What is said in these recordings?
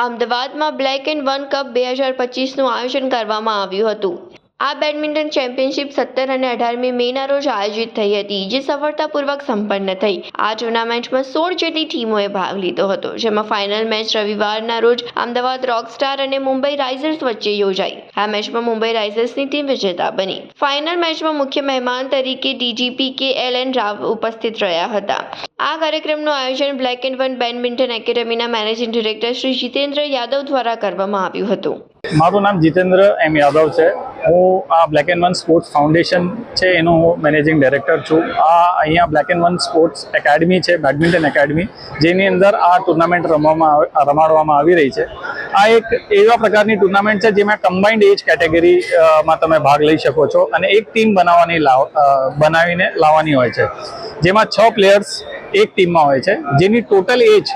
અમદાવાદમાં black and one cup બે હજાર પચીસનું આયોજન કરવામાં આવ્યું હતું. આ બેડમિન્ટન ચેમ્પિયનશિપ સત્તર અને અઢારમી મેના રોજ આયોજિત થઈ હતી, જે સફળતાપૂર્વક સંપન્ન થઈ. આ ટુર્નામેન્ટમાં સોળ જેટલી ટીમોએ ભાગ લીધો હતો, જેમાં ફાઇનલ મેચ રવિવારના રોજ અમદાવાદ રોકસ્ટાર અને મુંબઈ રાઇઝર્સ વચ્ચે યોજાઈ. આ મેચમાં મુંબઈ રાઇઝર્સની ટીમ વિજેતા બની. ફાઇનલ મેચમાં મુખ્ય મહેમાન તરીકે ડીજીપી કે એલ એન રાવ ઉપસ્થિત રહ્યા હતા. આ કાર્યક્રમનું આયોજન બ્લેક એન્ડ વન બેડમિન્ટન એકેડમીના મેનેજિંગ ડિરેક્ટર શ્રી જીતેન્દ્ર યાદવ દ્વારા કરવામાં આવ્યું હતું. મારું નામ જીતેન્દ્ર એમ યાદવ છે. હું આ black and one sports foundation છે, એનો હું મેનેજિંગ ડાયરેક્ટર છું. આ અહીંયા black and one sports academy છે બેડમિન્ટન એકેડમી જેની અંદર આ ટુર્નામેન્ટ રમવામાં રમાડવામાં આવી રહી છે. આ એક એવા પ્રકારની ટુર્નામેન્ટ છે, જેમાં કમ્બાઇન્ડ એજ કેટેગરીમાં તમે ભાગ લઈ શકો છો અને એક ટીમ બનાવવાની બનાવીને લાવવાની હોય છે. જેમાં છ પ્લેયર્સ એક ટીમમાં હોય છે, જેની ટોટલ એજ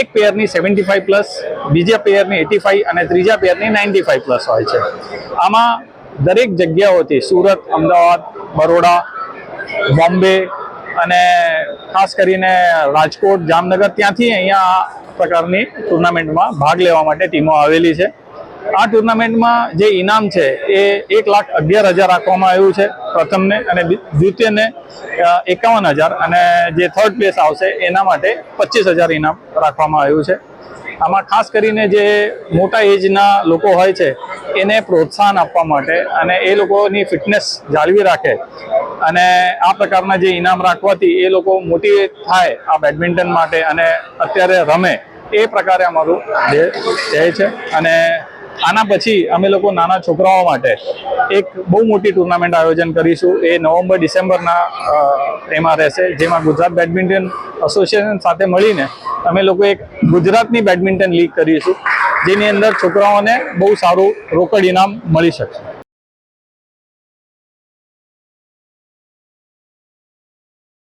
એક પ્લેયરની સેવન્ટી પ્લસ બીજા પ્લેયરની એટી અને ત્રીજા પેયરની નાઇન્ટી પ્લસ હોય છે. આમાં દરેક જગ્યાઓથી સુરત, અમદાવાદ, બરોડા, બોમ્બે અને ખાસ કરીને રાજકોટ, જામનગર ત્યાંથી અહીંયા આ પ્રકારની ટુર્નામેન્ટમાં ભાગ લેવા માટે ટીમો આવેલી છે. આ ટુર્નામેન્ટમાં જે ઇનામ છે એ એક લાખ અગિયાર હજાર રાખવામાં આવ્યું છે પ્રથમને અને દ્વિતીયને એકાવન હજાર અને જે થર્ડ પ્લેસ આવશે એના માટે પચીસ હજાર ઇનામ રાખવામાં આવ્યું છે. આમાં ખાસ કરીને જે મોટા એજના લોકો હોય છે એને પ્રોત્સાહન આપવા માટે અને એ લોકોની ફિટનેસ જાળવી રાખે. અને આ પ્રકારના જે ઇનામ રાખવાથી એ લોકો મોટી થાય આ બેડમિન્ટન માટે અને અત્યારે રમે. એ પ્રકારે અમારું ધ્યેય છે. અને આના પછી અમે લોકો નાના છોકરાઓ માટે એક બહુ મોટી ટુર્નામેન્ટ આયોજન કરીશું. એ નવેમ્બર, ડિસેમ્બરના એમાં રહેશે. જેમાં ગુજરાત બેડમિન્ટન એસોસિએશન સાથે મળીને અમે લોકો એક ગુજરાતની બેડમિન્ટન લીગ કરીશું. જેની અંદર છોકરાઓને બહુ સારું રોકડ ઇનામ મળી શકશે.